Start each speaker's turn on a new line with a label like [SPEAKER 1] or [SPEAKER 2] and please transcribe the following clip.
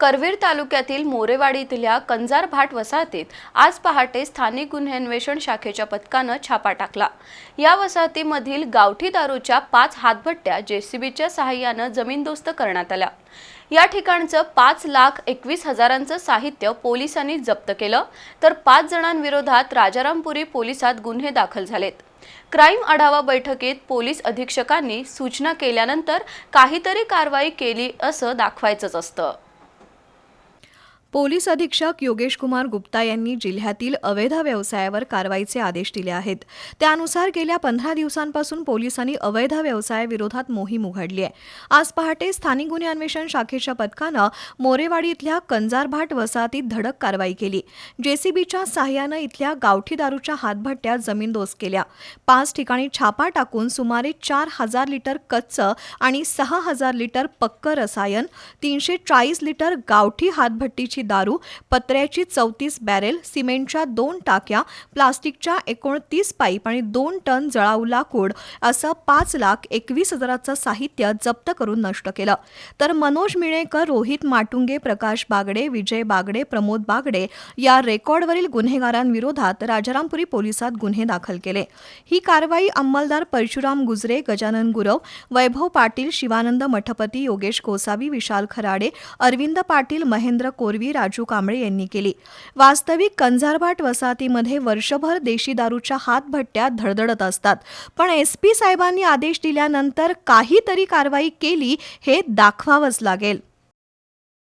[SPEAKER 1] करवीर तालुक्यातील मोरेवाडी इथल्या कंजार भाट वसाहतीत आज पहाटे स्थानिक गुन्हे अन्वेषण शाखेच्या पथकानं छापा टाकला. या वसाहतीमधील गावठी दारूच्या पाच हातभट्ट्या जेसीबीच्या सहाय्यानं जमीनदोस्त करण्यात आल्या. या ठिकाणचं पाच लाख एकवीस हजारांचं साहित्य पोलिसांनी जप्त केलं तर पाच जणांविरोधात राजारामपुरी पोलिसात गुन्हे दाखल झालेत. क्राईम आढावा बैठकीत पोलीस अधीक्षकांनी सूचना केल्यानंतर काहीतरी कारवाई केली असं दाखवायचंच असतं.
[SPEAKER 2] पोलीस अधीक्षक योगेश कुमार गुप्ता यांनी जिल्ह्यातील अवैध व्यवसायावर कारवाईचे आदेश दिले आहेत. त्यानुसार गेल्या पंधरा दिवसांपासून पोलिसांनी अवैध व्यवसायाविरोधात मोहीम उघडली आहे. आज पहाटे स्थानिक गुन्हे अन्वेषण शाखेच्या पथकानं मोरेवाडी इथल्या कंजारभाट वसाहतीत धडक कारवाई केली. जेसीबीच्या सहाय्यानं इथल्या गावठी दारूच्या हातभट्ट्या जमीनदोस्त केल्या. पाच ठिकाणी छापा टाकून सुमारे चार हजार लिटर कच्चं आणि सहा हजार लिटर पक्क रसायन तीनशे चाळीस लिटर गावठी हातभट्टीची दारू पत्र्याची चौतीस बॅरेल सिमेंटच्या दोन टाक्या प्लास्टिकच्या एकोणतीस पाईप आणि दोन टन जळाऊ लाकूड असं पाच लाख एकवीस हजाराचं साहित्य जप्त करून नष्ट केलं. तर मनोज मिळेकर रोहित माटुंगे प्रकाश बागडे विजय बागडे प्रमोद बागडे या रेकॉर्डवरील गुन्हेगारांविरोधात राजारामपुरी पोलिसात गुन्हे दाखल केले. ही कारवाई अंमलदार परशुराम गुजरे गजानन गुरव वैभव पाटील शिवानंद मठपती योगेश गोसावी विशाल खराडे अरविंद पाटील महेंद्र कोरवी राजू कांबळे यांनी केली. वास्तविक कंझारभाट वसाहतीमध्ये वर्षभर देशी दारूच्या हातभट्ट्या धडधडत असतात. पण एस पी साहेबांनी आदेश दिल्यानंतर काहीतरी कारवाई केली हे दाखवावंच लागेल.